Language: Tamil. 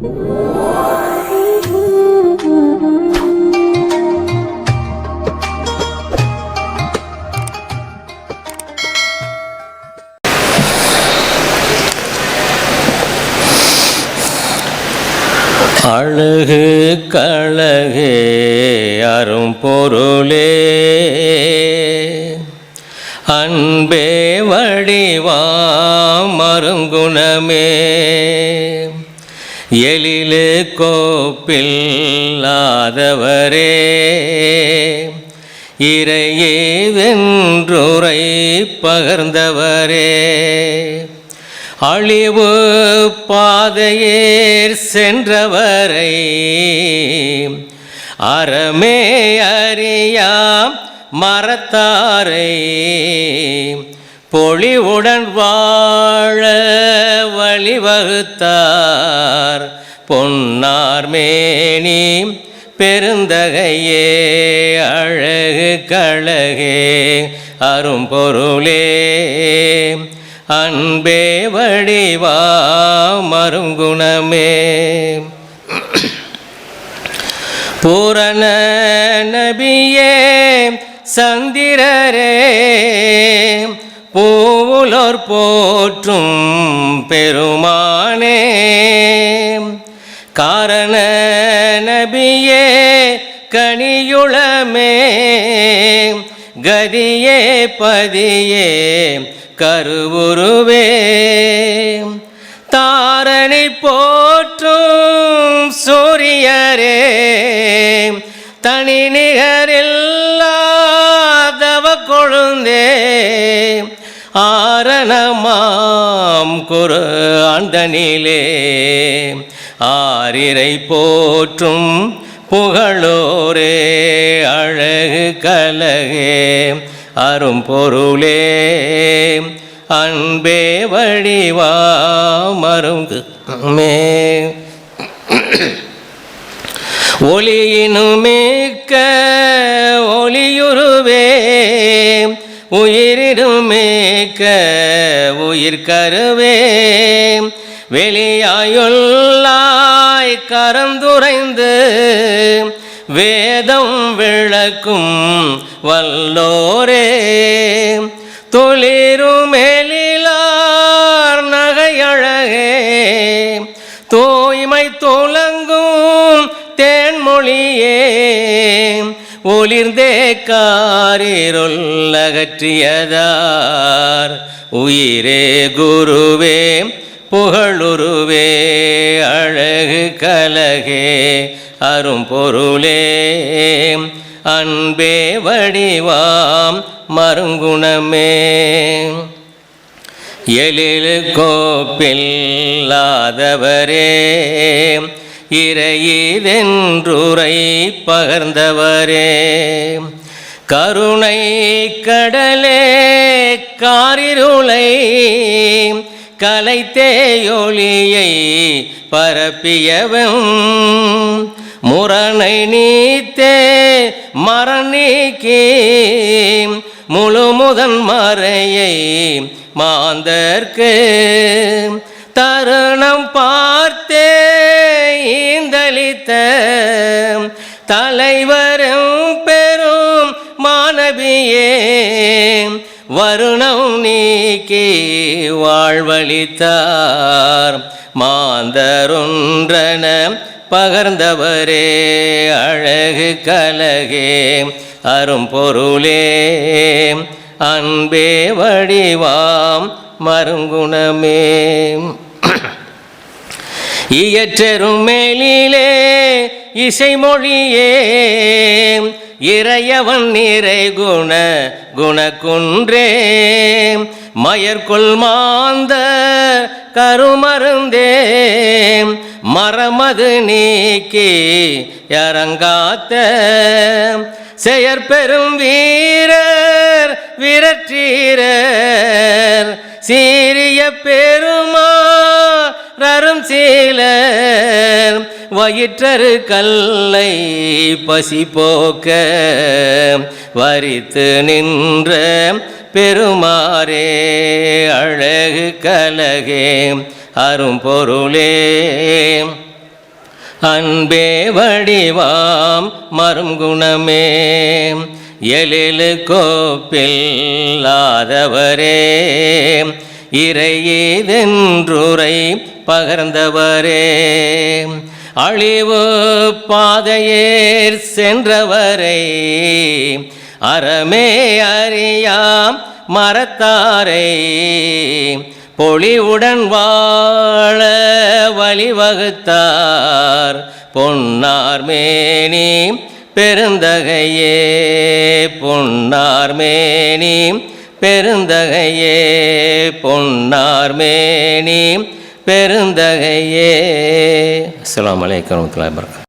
அழகு கழகே அரும் பொருளே. அன்பே வடிவாம் மருங்குணமே. கோப்பில்லாதவரே. இறையே வென்றுரை பகர்ந்தவரே. அழிவு பாதையேர் சென்றவரை. அறமே அறியாம் மரத்தாரை பொழிவுடன் வாழ வழிவகுத்தார். பொன்னார்மேனி பெருந்தகையே அழகு கழகே அரும்பொருளே அன்பே வடிவா மருங்குணமே பூரண நபியே சந்திரரே பூவுலோர் போற்றும் பெருமானே. காரண நபியே கனியுளமே கதியே பதியே கருவுருவே. தாரணி போற்றும் சூரியரே தனி நிகரில்லாதவ கொழுந்தே ஆரணமாம் குரு ஆண்டனிலே ஆரிரை போற்றும் புகழோரே அழகு கலகே அரும் பொருளே அன்பே வடிவா மருங்கு மே ஒளியினுமிக்க ஒளியுருவே உயிரினுமிக்க உயிர் கருவே வெளியாயுள்ள வெளியாயுள்ளாய் கரந்துரைந்து வேதம் விளக்கும் வல்லோரே. தொளிருமெழிலார் நகையழகே. தூய்மை துலங்கும் தேன்மொழியே. ஒளிர்ந்தே காரிருள் அகற்றியதார். உயிரே குருவே புகழுருவே. கலகே அரும்பொருளே அன்பே வடிவாம் மருங்குணமே எழில் கோப்பில்லாதவரே இறையிதென்றுரை பகர்ந்தவரே. கருணை கடலே காரிருளை கலைத்தேயொலியை பரப்பியவன். முரணை நீத்தே மரநீக்கி முழு முதன் மறையை மாந்தர்க்கு தருணம் பார்த்தே ஈந்தளித்த தலைவரும் பெரும் மாணவியே. வருணம் நீக்கி வாழ்வழித்தார். மாந்தருன்றன பகர்ந்தவரே அழகு கலகே அரும்பொருளே அன்பே வடிவாம் மருங்குணமே. இயற்றரும் மேலிலே இசைமொழியே இறையவன் நீரை குண குணக்குன்றே. மயற்கொள் மாந்த கருமருந்தே மரமது நீக்கி இறங்காத்த செயற்பெரும் வீரர் விரற்றீரர். சீரிய பெரும் வயிற்றரு கல்லை பசி போக்க வரித்து நின்ற பெருமாறே அழகு கலகே அரும்பொருளே அன்பே வடிவாம் மருங்குணமே எழிலு கோப்பில்லாதவரே. இறையேதென்றுரை பகர்ந்தவரே. அழிவு பாதையேர் சென்றவரை அறமே அறியாம் மரத்தாரை பொலிவுடன் வாழ வழிவகுத்தார் பொன்னார் மேனி பெருந்தகையே பொன்னார் மேனி பெருந்தகையே பொன்னார் மேனி பெருந்தகையே. அஸ்ஸலாமு வலைக்கம் வரமத்துல